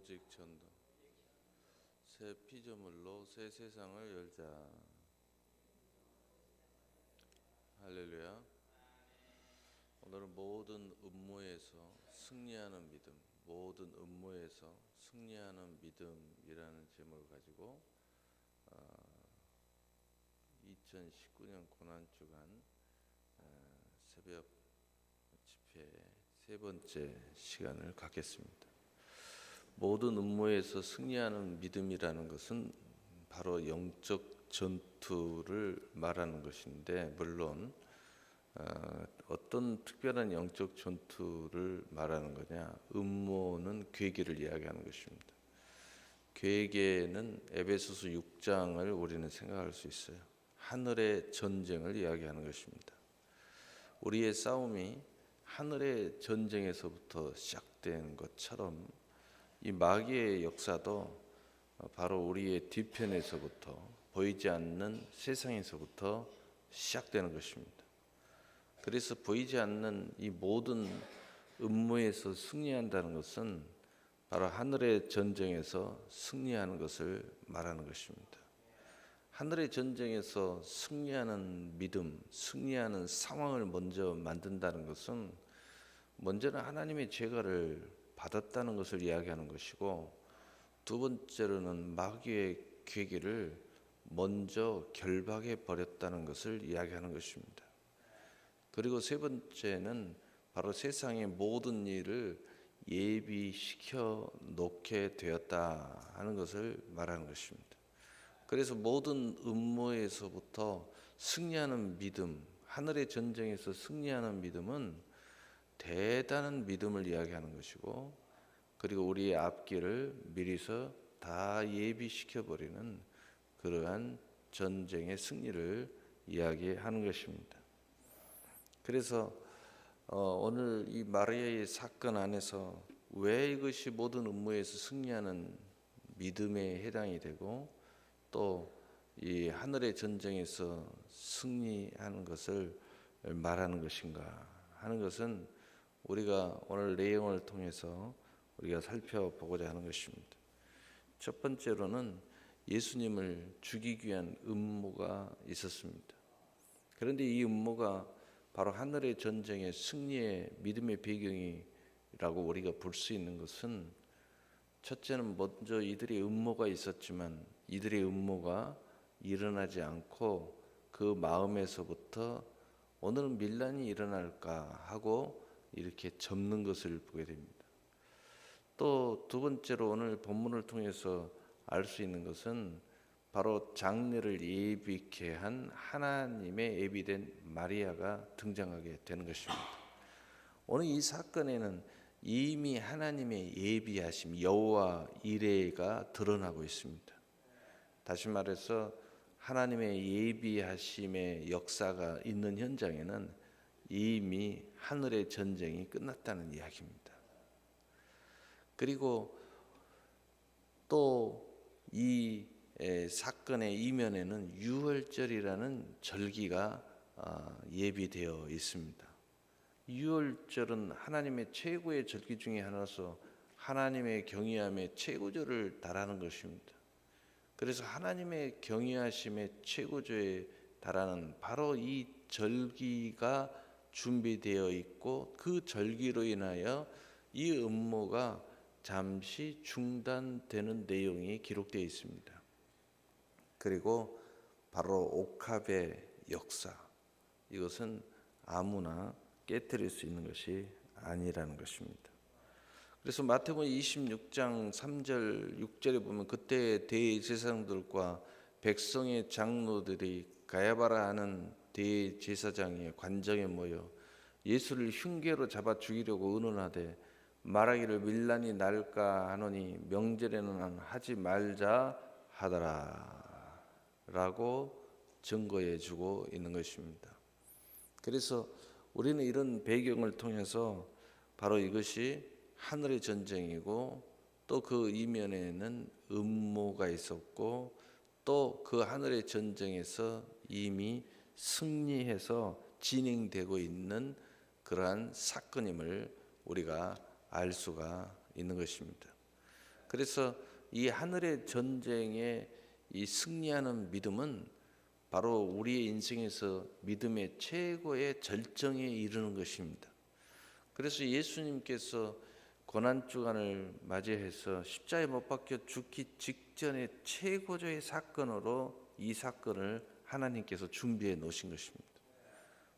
오직 전도. 새 피조물로 새 세상을 열자. 할렐루야. 오늘은 모든 음모에서 승리하는 믿음 모든 음모에서 승리하는 믿음이라는 제목을 가지고 어, 2019년 고난 주간 어, 새벽 집회 세 번째 시간을 갖겠습니다. 모든 음모에서 승리하는 믿음이라는 것은 바로 영적 전투를 말하는 것인데 물론 어, 어떤 특별한 영적 전투를 말하는 거냐? 음모는 괴계를 이야기하는 것입니다. 괴계는 에베소서 6장을 우리는 생각할 수 있어요. 하늘의 전쟁을 이야기하는 것입니다. 우리의 싸움이 하늘의 전쟁에서부터 시작된 것처럼 이 마귀의 역사도 바로 우리의 뒤편에서부터 보이지 않는 세상에서부터 시작되는 것입니다. 그래서 보이지 않는 이 모든 음모에서 승리한다는 것은 바로 하늘의 전쟁에서 승리하는 것을 말하는 것입니다. 하늘의 전쟁에서 승리하는 믿음, 승리하는 상황을 먼저 만든다는 것은 먼저는 하나님의 제가를 받았다는 것을 이야기하는 것이고 두 번째로는 마귀의 계기를 먼저 결박해 버렸다는 것을 이야기하는 것입니다. 그리고 세 번째는 바로 세상의 모든 일을 예비시켜 놓게 되었다 하는 것을 말하는 것입니다. 그래서 모든 음모에서부터 승리하는 믿음, 하늘의 전쟁에서 승리하는 믿음은 대단한 믿음을 이야기하는 것이고 그리고 우리의 앞길을 미리서 다 예비시켜 버리는 그러한 전쟁의 승리를 이야기하는 것입니다. 그래서 어, 오늘 이 마리아의 사건 안에서 왜 이것이 모든 음모에서 승리하는 믿음에 해당이 되고 또 이 하늘의 전쟁에서 승리하는 것을 말하는 것인가 하는 것은 우리가 오늘 내용을 통해서 우리가 살펴보고자 하는 것입니다. 첫 번째로는 예수님을 죽이기 위한 음모가 있었습니다. 그런데 이 음모가 바로 하늘의 전쟁의 승리의 믿음의 배경이라고 우리가 볼 수 있는 것은 첫째는 먼저 이들의 음모가 있었지만 이들의 음모가 일어나지 않고 그 마음에서부터 오늘은 밀란이 일어날까 하고 이렇게 접는 것을 보게 됩니다. 또 두 번째로 오늘 본문을 통해서 알 수 있는 것은 바로 장례를 예비케 한 하나님의 예비된 마리아가 등장하게 되는 것입니다. 오늘 이 사건에는 이미 하나님의 예비하심 여호와 이레가 드러나고 있습니다. 다시 말해서 하나님의 예비하심의 역사가 있는 현장에는 이미 하늘의 전쟁이 끝났다는 이야기입니다. 그리고 또 이 사건의 이면에는 유월절이라는 절기가 아, 예비되어 있습니다. 유월절은 하나님의 최고의 절기 중에 하나서 하나님의 경외함의 최고조를 달하는 것입니다. 그래서 하나님의 경외하심의 최고조에 달하는 바로 이 절기가 준비되어 있고 그 절기로 인하여 이 음모가 잠시 중단되는 내용이 기록되어 있습니다. 그리고 바로 옥합의 역사 이것은 아무나 깨뜨릴 수 있는 것이 아니라는 것입니다. 그래서 마태복음 26장 3절 6절에 보면 그때 대제사장들과 백성의 장로들이 가야바라 하는 대제사장의 관정에 모여 예수를 흉계로 잡아 죽이려고 의논하되 말하기를 밀란이 날까 하노니 명절에는 하지 말자 하더라 라고 증거해 주고 있는 것입니다. 그래서 우리는 이런 배경을 통해서 바로 이것이 하늘의 전쟁이고 또 그 이면에는 음모가 있었고 또 그 하늘의 전쟁에서 이미 승리해서 진행되고 있는 그러한 사건임을 우리가 알 수가 있는 것입니다. 그래서 이 하늘의 전쟁에 이 승리하는 믿음은 바로 우리의 인생에서 믿음의 최고의 절정에 이르는 것입니다. 그래서 예수님께서 고난 주간을 맞이해서 십자에 못 박혀 죽기 직전의 최고조의 사건으로 이 사건을 하나님께서 준비해 놓으신 것입니다.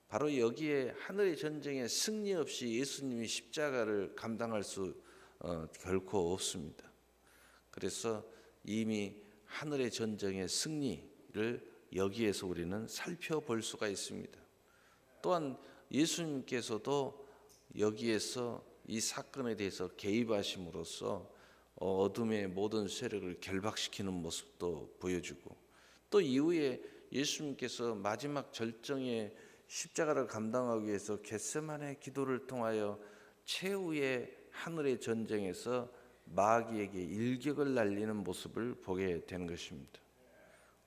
바로 여기에 하늘의 전쟁에 승리 없이 예수님이 십자가를 감당할 수 어, 결코 없습니다. 그래서 이미 하늘의 전쟁의 승리를 여기에서 우리는 살펴볼 수가 있습니다. 또한 예수님께서도 여기에서 이 사건에 대해서 개입하심으로써 어둠의 모든 세력을 결박시키는 모습도 보여주고 또 이후에 예수님께서 마지막 절정의 십자가를 감당하기 위해서 겟세만의 기도를 통하여 최후의 하늘의 전쟁에서 마귀에게 일격을 날리는 모습을 보게 되는 것입니다.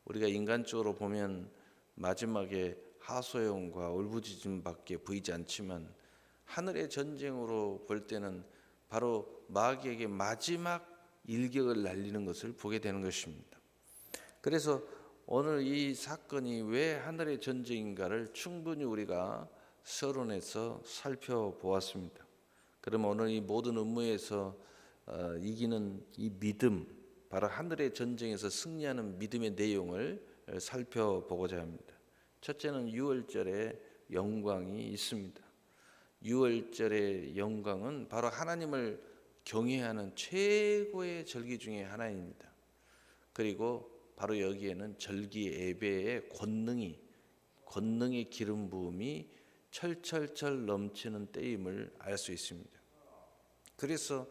우리가 인간적으로 보면 마지막에 하소연과 울부짖음밖에 보이지 않지만 하늘의 전쟁으로 볼 때는 바로 마귀에게 마지막 일격을 날리는 것을 보게 되는 것입니다. 그래서 오늘 이 사건이 왜 하늘의 전쟁인가를 충분히 우리가 서론에서 살펴보았습니다. 그러면 오늘 이 모든 업무에서 어, 이기는 이 믿음, 바로 하늘의 전쟁에서 승리하는 믿음의 내용을 살펴보고자 합니다. 첫째는 유월절에 영광이 있습니다. 유월절의 영광은 바로 하나님을 경외하는 최고의 절기 중에 하나입니다. 그리고 바로 여기에는 절기 예배의 권능이 권능의 기름 부음이 철철철 넘치는 때임을 알 수 있습니다. 그래서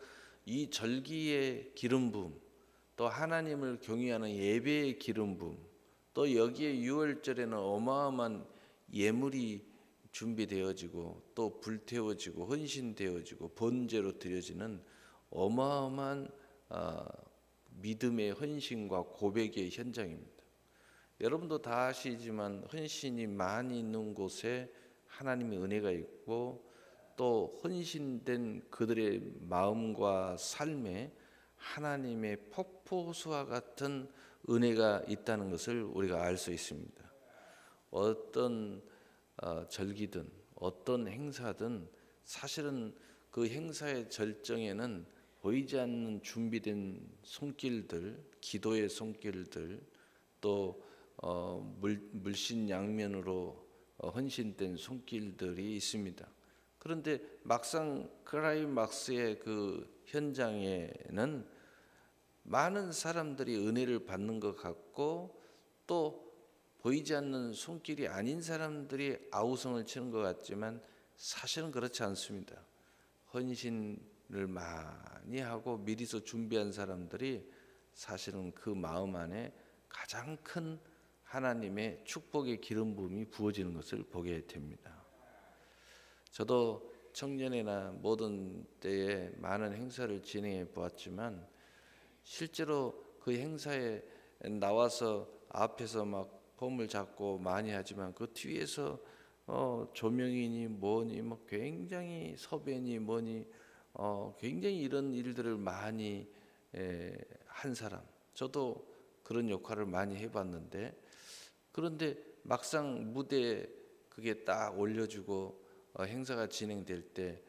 이 절기의 기름 부음 또 하나님을 경외하는 예배의 기름 부음 또 여기에 유월절에는 어마어마한 예물이 준비되어지고 또 불태워지고 헌신되어지고 번제로 드려지는 어마어마한 아, 믿음의 헌신과 고백의 현장입니다. 여러분도 다 아시지만 헌신이 많이 있는 곳에 하나님의 은혜가 있고 또 헌신된 그들의 마음과 삶에 하나님의 폭포수와 같은 은혜가 있다는 것을 우리가 알 수 있습니다. 어떤 어, 절기든 어떤 행사든 사실은 그 행사의 절정에는 보이지 않는 준비된 손길들, 기도의 손길들, 또 어, 물, 물신양면으로 어, 헌신된 손길들이 있습니다. 그런데 막상 크라이막스의 그 현장에는 많은 사람들이 은혜를 받는 것 같고 또 보이지 않는 손길이 아닌 사람들이 아우성을 치는 것 같지만 사실은 그렇지 않습니다. 헌신 을 많이 하고 미리서 준비한 사람들이 사실은 그 마음 안에 가장 큰 하나님의 축복의 기름 부음이 부어지는 것을 보게 됩니다. 저도 청년이나 모든 때에 많은 행사를 진행해 보았지만 실제로 그 행사에 나와서 앞에서 막 폼을 잡고 많이 하지만 그 뒤에서 어, 조명이니 뭐니 뭐 굉장히 섭외니 뭐니 어, 굉장히 이런 일들을 많이 에, 한 사람 저도 그런 역할을 많이 해봤는데 그런데 막상 무대에 그게 딱 올려주고 어, 행사가 진행될 때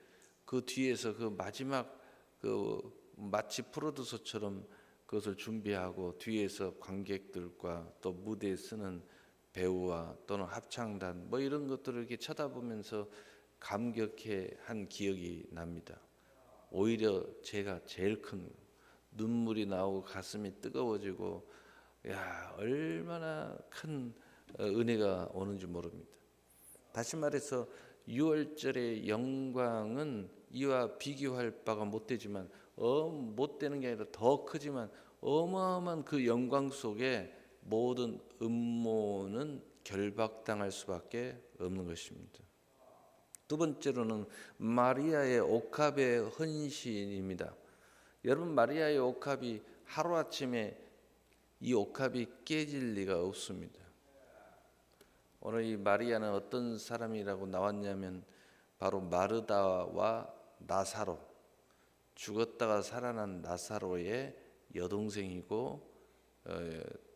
그 뒤에서 그 마지막 그 마치 프로듀서처럼 그것을 준비하고 뒤에서 관객들과 또 무대에 쓰는 배우와 또는 합창단 뭐 이런 것들을 이렇게 쳐다보면서 감격해 한 기억이 납니다. 오히려 제가 제일 큰 눈물이 나오고 가슴이 뜨거워지고 야 얼마나 큰 어, 은혜가 오는지 모릅니다. 다시 말해서 6월절의 영광은 이와 비교할 바가 못 되지만 어, 못 되는 게 아니라 더 크지만 어마어마한 그 영광 속에 모든 음모는 결박당할 수밖에 없는 것입니다. 두 번째로는 마리아의 옥합의 헌신입니다. 여러분 마리아의 옥합이 하루 아침에 이 옥합이 깨질 리가 없습니다. 오늘 이 마리아는 어떤 사람이라고 나왔냐면 바로 마르다와 나사로 죽었다가 살아난 나사로의 여동생이고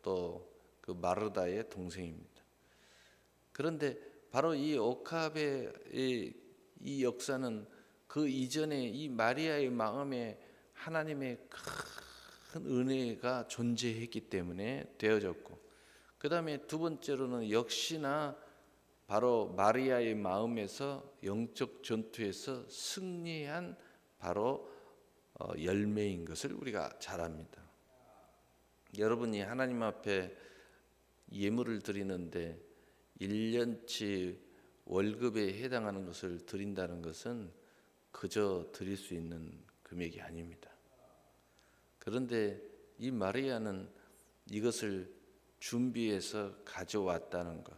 또 그 마르다의 동생입니다. 그런데 바로 이 오캅의 이, 이 역사는 그 이전에 이 마리아의 마음에 하나님의 큰 은혜가 존재했기 때문에 되어졌고 그 다음에 두 번째로는 역시나 바로 마리아의 마음에서 영적 전투에서 승리한 바로 어, 열매인 것을 우리가 잘 압니다. 여러분이 하나님 앞에 예물을 드리는데 1년치 월급에 해당하는 것을 드린다는 것은 그저 드릴 수 있는 금액이 아닙니다. 그런데 이 마리아는 이것을 준비해서 가져왔다는 것,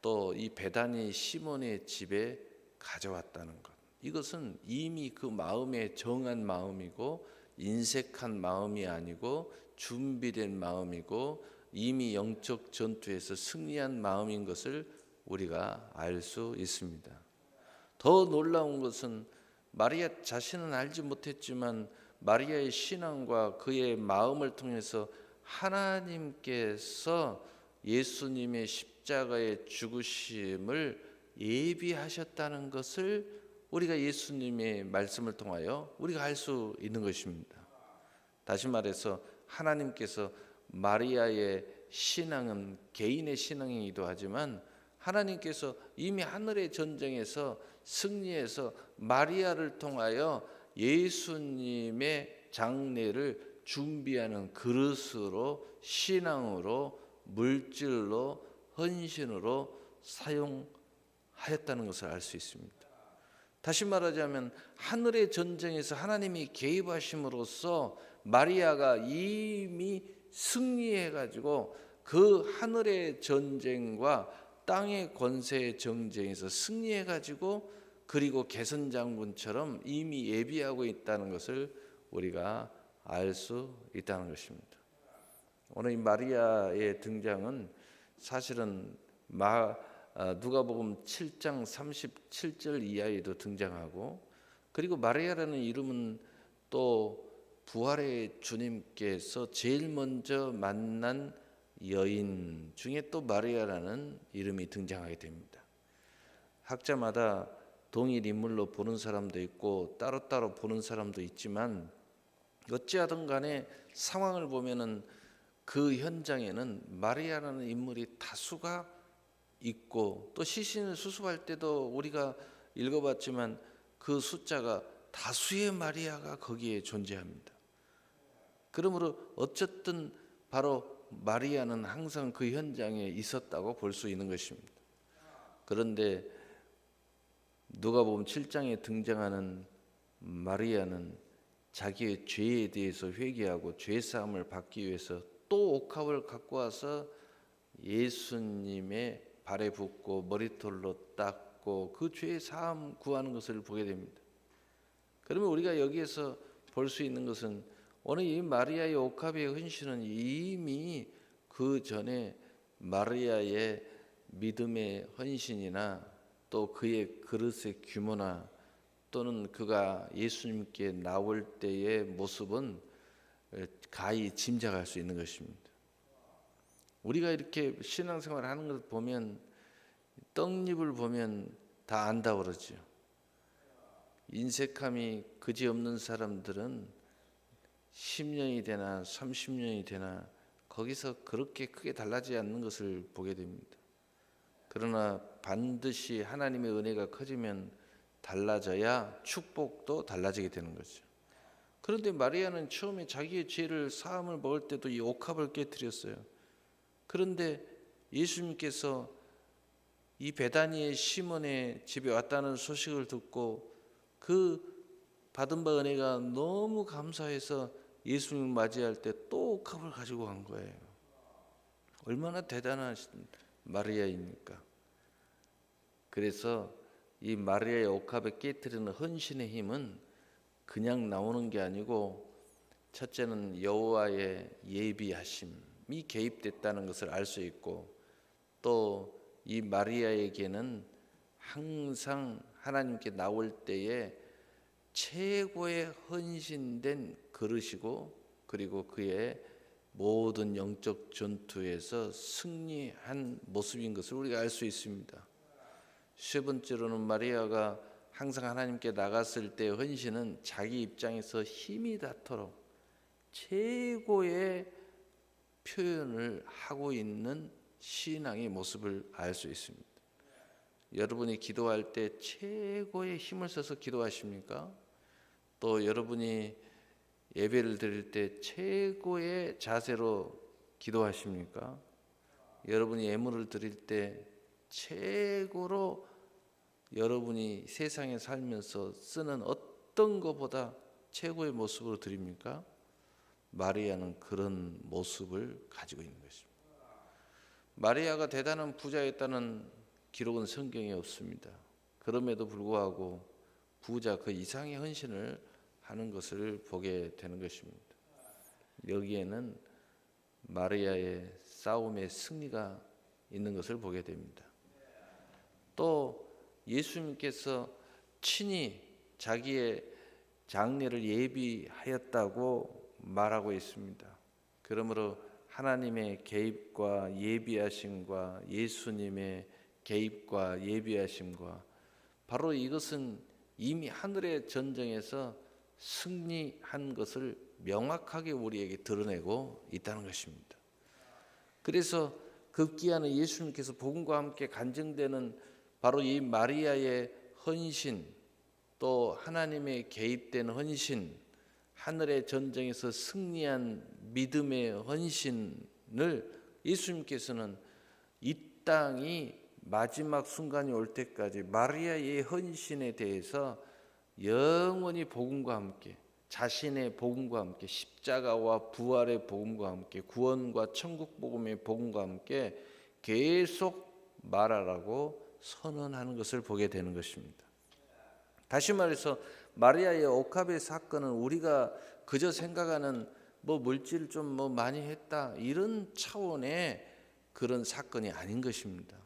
또이 베다니 시몬의 집에 가져왔다는 것, 이것은 이미 그 마음에 정한 마음이고 인색한 마음이 아니고 준비된 마음이고 이미 영적 전투에서 승리한 마음인 것을 우리가 알 수 있습니다. 더 놀라운 것은 마리아 자신은 알지 못했지만 마리아의 신앙과 그의 마음을 통해서 하나님께서 예수님의 십자가의 죽으심을 예비하셨다는 것을 우리가 예수님의 말씀을 통하여 우리가 알 수 있는 것입니다. 다시 말해서 하나님께서 마리아의 신앙은 개인의 신앙이기도 하지만 하나님께서 이미 하늘의 전쟁에서 승리해서 마리아를 통하여 예수님의 장례를 준비하는 그릇으로 신앙으로 물질로 헌신으로 사용하였다는 것을 알 수 있습니다. 다시 말하자면 하늘의 전쟁에서 하나님이 개입하심으로써 마리아가 이미 승리해 가지고 그 하늘의 전쟁과 땅의 권세의 전쟁에서 승리해 가지고 그리고 개선 장군처럼 이미 예비하고 있다는 것을 우리가 알 수 있다는 것입니다. 오늘 이 마리아의 등장은 사실은 마 아, 누가복음 7장 37절 이하에도 등장하고 그리고 마리아라는 이름은 또 부활의 주님께서 제일 먼저 만난 여인 중에 또 마리아라는 이름이 등장하게 됩니다. 학자마다 동일 인물로 보는 사람도 있고 따로따로 보는 사람도 있지만 어찌하든 간에 상황을 보면은 그 현장에는 마리아라는 인물이 다수가 있고 또 시신을 수습할 때도 우리가 읽어봤지만 그 숫자가 다수의 마리아가 거기에 존재합니다. 그러므로 어쨌든 바로 마리아는 항상 그 현장에 있었다고 볼 수 있는 것입니다. 그런데 누가 보면 7장에 등장하는 마리아는 자기의 죄에 대해서 회개하고 죄 사함을 받기 위해서 또 옥합을 갖고 와서 예수님의 발에 붓고 머리털로 닦고 그 죄의 사함 구하는 것을 보게 됩니다. 그러면 우리가 여기에서 볼 수 있는 것은 오늘 이 마리아의 옥합의 헌신은 이미 그 전에 마리아의 믿음의 헌신이나 또 그의 그릇의 규모나 또는 그가 예수님께 나올 때의 모습은 가히 짐작할 수 있는 것입니다. 우리가 이렇게 신앙생활 하는 것 보면 떡잎을 보면 다 안다 그러죠. 인색함이 그지 없는 사람들은 10년이 되나 30년이 되나 거기서 그렇게 크게 달라지지 않는 것을 보게 됩니다. 그러나 반드시 하나님의 은혜가 커지면 달라져야 축복도 달라지게 되는 거죠. 그런데 마리아는 처음에 자기의 죄를 사함을 먹을 때도 이 옥합을 깨뜨렸어요. 그런데 예수님께서 이 베다니의 시몬의 집에 왔다는 소식을 듣고 그 받은 바 은혜가 너무 감사해서 예수님 맞이할 때 또 옥합을 가지고 간 거예요. 얼마나 대단한 마리아입니까? 그래서 이 마리아의 옥합에 깨뜨리는 헌신의 힘은 그냥 나오는 게 아니고 첫째는 여호와의 예비하심이 개입됐다는 것을 알 수 있고 또 이 마리아에게는 항상 하나님께 나올 때에 최고의 헌신된 그릇이고 그리고 그의 모든 영적 전투에서 승리한 모습인 것을 우리가 알 수 있습니다. 세 번째로는 마리아가 항상 하나님께 나갔을 때 헌신은 자기 입장에서 힘이 닿도록 최고의 표현을 하고 있는 신앙의 모습을 알 수 있습니다. 여러분이 기도할 때 최고의 힘을 써서 기도하십니까? 또 여러분이 예배를 드릴 때 최고의 자세로 기도하십니까? 여러분이 예물을 드릴 때 최고로 여러분이 세상에 살면서 쓰는 어떤 것보다 최고의 모습으로 드립니까? 마리아는 그런 모습을 가지고 있는 것입니다. 마리아가 대단한 부자였다는 기록은 성경에 없습니다. 그럼에도 불구하고 부자 그 이상의 헌신을 하는 것을 보게 되는 것입니다. 여기에는 마리아의 싸움의 승리가 있는 것을 보게 됩니다. 또 예수님께서 친히 자기의 장례를 예비하였다고 말하고 있습니다. 그러므로 하나님의 개입과 예비하심과 예수님의 개입과 예비하심과 바로 이것은 이미 하늘의 전쟁에서 승리한 것을 명확하게 우리에게 드러내고 있다는 것입니다. 그래서 급기야는 예수님께서 복음과 함께 간증되는 바로 이 마리아의 헌신 또 하나님의 개입된 헌신 하늘의 전쟁에서 승리한 믿음의 헌신을 예수님께서는 이 땅이 마지막 순간이 올 때까지 마리아의 헌신에 대해서 영원히 복음과 함께 자신의 복음과 함께 십자가와 부활의 복음과 함께 구원과 천국 복음의 복음과 함께 계속 말하라고 선언하는 것을 보게 되는 것입니다. 다시 말해서 마리아의 옥합의 사건은 우리가 그저 생각하는 뭐 물질 좀 뭐 많이 했다 이런 차원의 그런 사건이 아닌 것입니다.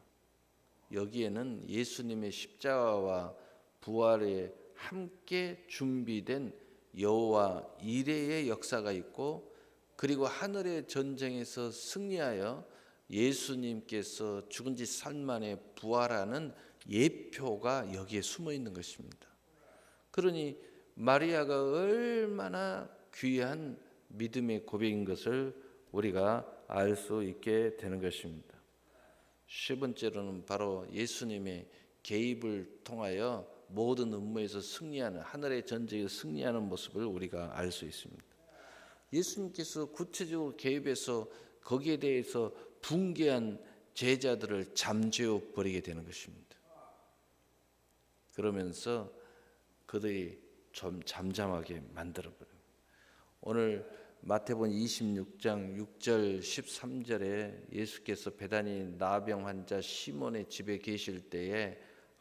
여기에는 예수님의 십자가와 부활에 함께 준비된 여호와 이레의 역사가 있고 그리고 하늘의 전쟁에서 승리하여 예수님께서 죽은 지 살만에 부활하는 예표가 여기에 숨어 있는 것입니다. 그러니 마리아가 얼마나 귀한 믿음의 고백인 것을 우리가 알 수 있게 되는 것입니다. 세 번째로는 바로 예수님의 개입을 통하여 모든 음모에서 승리하는 하늘의 전쟁에서 승리하는 모습을 우리가 알 수 있습니다. 예수님께서 구체적으로 개입해서 거기에 대해서 붕괴한 제자들을 잠재워 버리게 되는 것입니다. 그러면서 그들이 좀 잠잠하게 만들어 버립니다. 오늘 마태복음 26장 6절 13절에 예수께서 배단이 나병 환자 시몬의 집에 계실 때에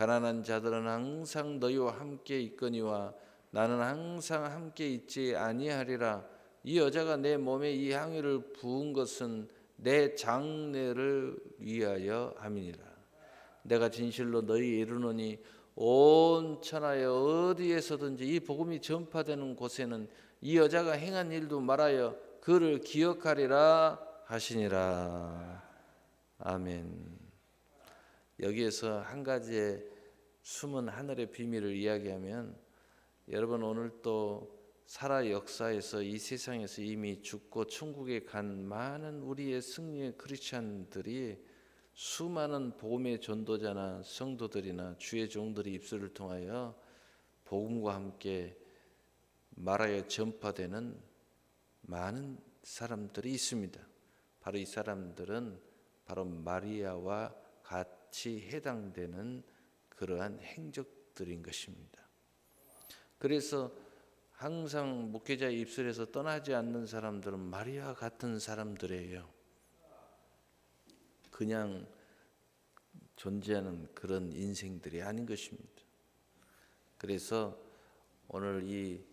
가난한 자들은 항상 너희와 함께 있거니와 나는 항상 함께 있지 아니하리라. 이 여자가 내 몸에 이 향유를 부은 것은 내 장례를 위하여 함이니라. 내가 진실로 너희 이르노니 온 천하에 어디에서든지 이 복음이 전파되는 곳에는 이 여자가 행한 일도 말하여 그를 기억하리라 하시니라. 아멘. 여기에서 한 가지의 숨은 하늘의 비밀을 이야기하면 여러분 오늘 또 살아 역사에서 이 세상에서 이미 죽고 천국에 간 많은 우리의 승리의 크리스천들이 수많은 복음의 전도자나 성도들이나 주의 종들이 입술을 통하여 복음과 함께 말하여 전파되는 많은 사람들이 있습니다. 바로 이 사람들은 바로 마리아와 같 이 해당되는 그러한 행적들인 것입니다. 그래서 항상 목회자의 입술에서 떠나지 않는 사람들은 마리아 같은 사람들이에요. 그냥 존재하는 그런 인생들이 아닌 것입니다. 그래서 오늘 이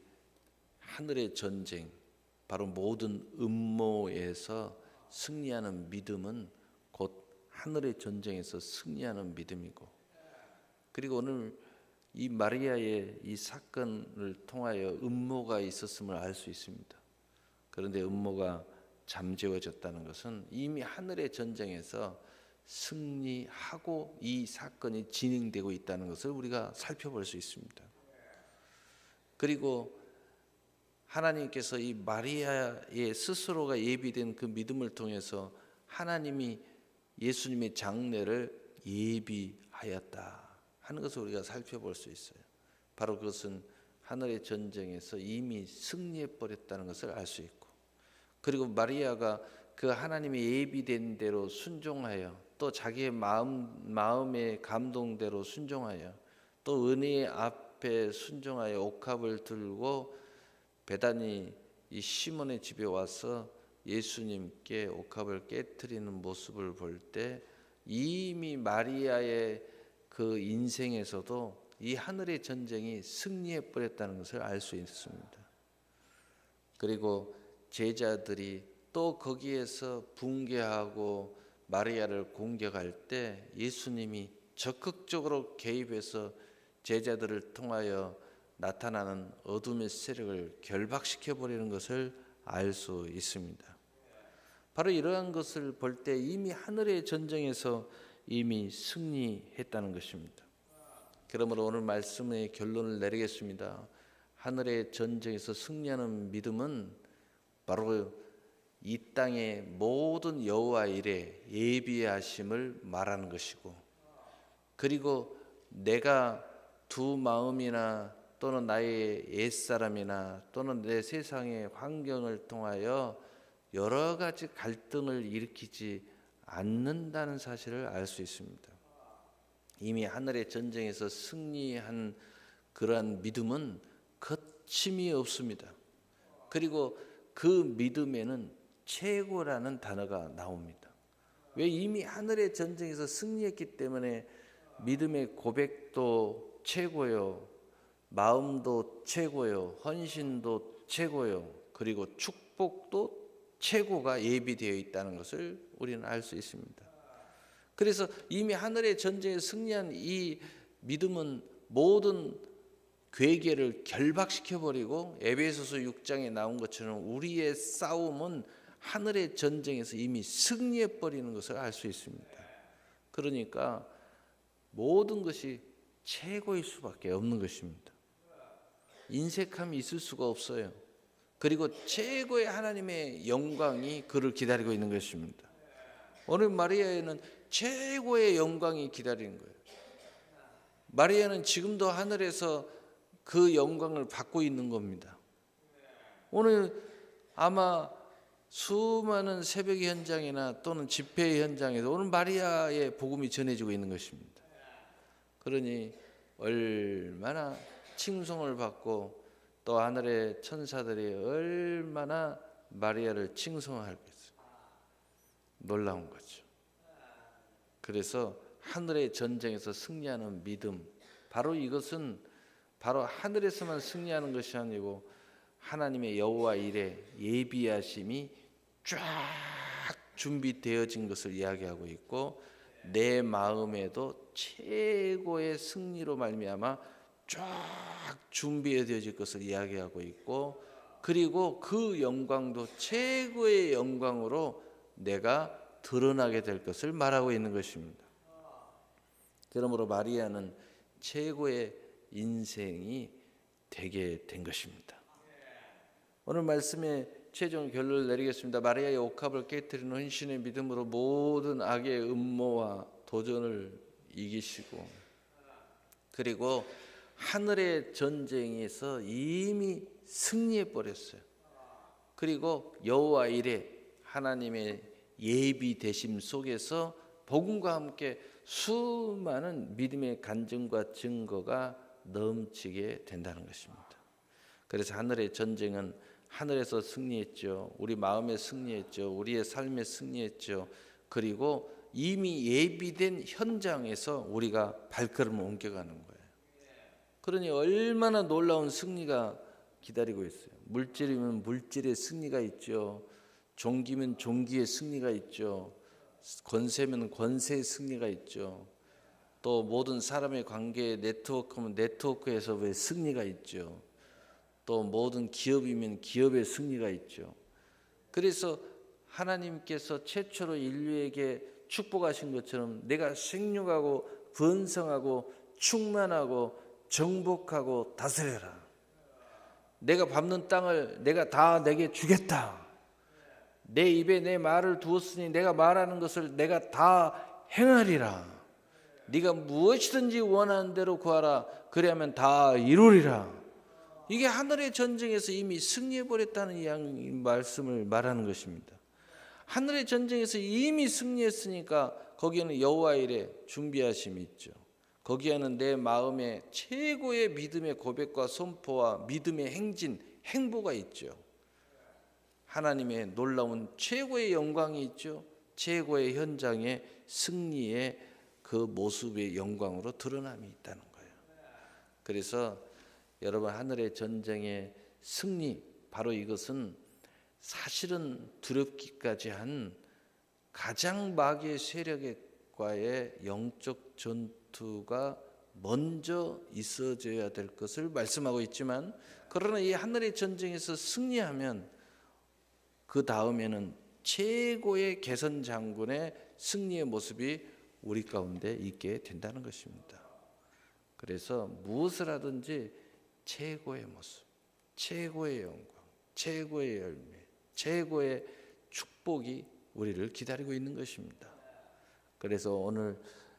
하늘의 전쟁, 바로 모든 음모에서 승리하는 믿음은 곧 하늘의 전쟁에서 승리하는 믿음이고, 그리고 오늘 이 마리아의 이 사건을 통하여 음모가 있었음을 알 수 있습니다. 그런데 음모가 잠재워졌다는 것은 이미 하늘의 전쟁에서 승리하고 이 사건이 진행되고 있다는 것을 우리가 살펴볼 수 있습니다. 그리고 하나님께서 이 마리아의 스스로가 예비된 그 믿음을 통해서 하나님이 예수님의 장례를 예비하였다 하는 것을 우리가 살펴볼 수 있어요. 바로 그것은 하늘의 전쟁에서 이미 승리해 버렸다는 것을 알 수 있고 그리고 마리아가 그 하나님의 예비된 대로 순종하여 또 자기의 마음 마음의 감동대로 순종하여 또 은혜의 앞에 순종하여 옥합을 들고 베다니 이 시몬의 집에 와서 예수님께 옥합을 깨뜨리는 모습을 볼 때 이미 마리아의 그 인생에서도 이 하늘의 전쟁이 승리해 버렸다는 것을 알 수 있습니다. 그리고 제자들이 또 거기에서 붕괴하고 마리아를 공격할 때 예수님이 적극적으로 개입해서 제자들을 통하여 나타나는 어둠의 세력을 결박시켜 버리는 것을 알 수 있습니다. 바로 이러한 것을 볼 때 이미 하늘의 전쟁에서 이미 승리했다는 것입니다. 그러므로 오늘 말씀의 결론을 내리겠습니다. 하늘의 전쟁에서 승리하는 믿음은 바로 이 땅의 모든 여호와 일에 예비하심을 말하는 것이고 그리고 내가 두 마음이나 또는 나의 옛사람이나 또는 내 세상의 환경을 통하여 여러 가지 갈등을 일으키지 않는다는 사실을 알 수 있습니다. 이미 하늘의 전쟁에서 승리한 그러한 믿음은 거침이 없습니다. 그리고 그 믿음에는 최고라는 단어가 나옵니다. 왜 이미 하늘의 전쟁에서 승리했기 때문에 믿음의 고백도 최고요. 마음도 최고요. 헌신도 최고요. 그리고 축복도 최고가 예비되어 있다는 것을 우리는 알 수 있습니다. 그래서 이미 하늘의 전쟁에 승리한 이 믿음은 모든 괴계를 결박시켜 버리고 에베소서 6장에 나온 것처럼 우리의 싸움은 하늘의 전쟁에서 이미 승리해 버리는 것을 알 수 있습니다. 그러니까 모든 것이 최고일 수밖에 없는 것입니다. 인색함이 있을 수가 없어요. 그리고 최고의 하나님의 영광이 그를 기다리고 있는 것입니다. 오늘 마리아에는 최고의 영광이 기다리는 거예요. 마리아는 지금도 하늘에서 그 영광을 받고 있는 겁니다. 오늘 아마 수많은 새벽 현장이나 또는 집회 현장에서 오늘 마리아의 복음이 전해지고 있는 것입니다. 그러니 얼마나 칭송을 받고 또 하늘의 천사들이 얼마나 마리아를 칭송하겠어요. 놀라운 거죠. 그래서 하늘의 전쟁에서 승리하는 믿음, 바로 이것은 바로 하늘에서만 승리하는 것이 아니고 하나님의 여호와 일에 예비하심이 쫙 준비되어진 것을 이야기하고 있고 내 마음에도 최고의 승리로 말미암아 쫙 준비되어질 것을 이야기하고 있고 그리고 그 영광도 최고의 영광으로 내가 드러나게 될 것을 말하고 있는 것입니다. 그러므로 마리아는 최고의 인생이 되게 된 것입니다. 오늘 말씀에 최종 결론을 내리겠습니다. 마리아의 옥합을 깨뜨리는 헌신의 믿음으로 모든 악의 음모와 도전을 이기시고 그리고 하늘의 전쟁에서 이미 승리해 버렸어요. 그리고 여호와 일에 하나님의 예비 대심 속에서 복음과 함께 수많은 믿음의 간증과 증거가 넘치게 된다는 것입니다. 그래서 하늘의 전쟁은 하늘에서 승리했죠. 우리 마음에 승리했죠. 우리의 삶에 승리했죠. 그리고 이미 예비된 현장에서 우리가 발걸음을 옮겨가는 거예요. 그러니 얼마나 놀라운 승리가 기다리고 있어요. 물질이면 물질의 승리가 있죠. 종기면 종기의 승리가 있죠. 권세면 권세의 승리가 있죠. 또 모든 사람의 관계 네트워크면 네트워크에서 왜 승리가 있죠. 또 모든 기업이면 기업의 승리가 있죠. 그래서 하나님께서 최초로 인류에게 축복하신 것처럼 내가 생육하고 번성하고 충만하고 정복하고 다스려라. 내가 밟는 땅을 내가 다 내게 주겠다. 내 입에 내 말을 두었으니 내가 말하는 것을 내가 다 행하리라. 네가 무엇이든지 원하는 대로 구하라. 그리하면 다 이루리라. 이게 하늘의 전쟁에서 이미 승리해 버렸다는 양 말씀을 말하는 것입니다. 하늘의 전쟁에서 이미 승리했으니까 거기에는 여호와 일에 준비하심이 있죠. 거기에는 내 마음의 최고의 믿음의 고백과 선포와 믿음의 행진, 행보가 있죠. 하나님의 놀라운 최고의 영광이 있죠. 최고의 현장의 승리의 그 모습의 영광으로 드러남이 있다는 거예요. 그래서 여러분 하늘의 전쟁의 승리 바로 이것은 사실은 두렵기까지 한 가장 마귀의 세력 과의 영적 전투가 먼저 있어져야 될 것을 말씀하고 있지만 그러나 이 하늘의 전쟁에서 승리하면 그 다음에는 최고의 개선 장군의 승리의 모습이 우리 가운데 있게 된다는 것입니다. 그래서 무엇을 하든지 최고의 모습, 최고의 영광, 최고의 열매, 최고의 축복이 우리를 기다리고 있는 것입니다. 그래서 오늘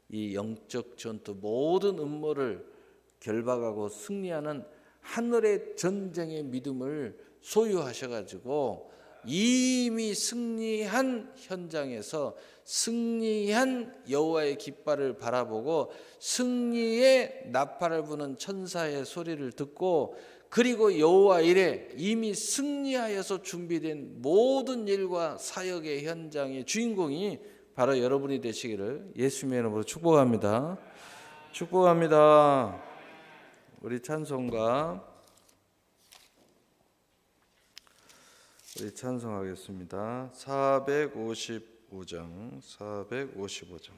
이 영적 전투 모든 음모를 결박하고 승리하는 하늘의 전쟁의 믿음을 소유하셔 가지고 이미 승리한 현장에서 승리한 여호와의 깃발을 바라보고 승리의 나팔을 부는 천사의 소리를 듣고 그리고 여호와 일에 이미 승리하여서 준비된 모든 일과 사역의 현장의 주인공이 바로 여러분이 되시기를 예수님의 이름으로 축복합니다. 축복합니다. 우리 찬송가 우리 찬송하겠습니다. 455장 455장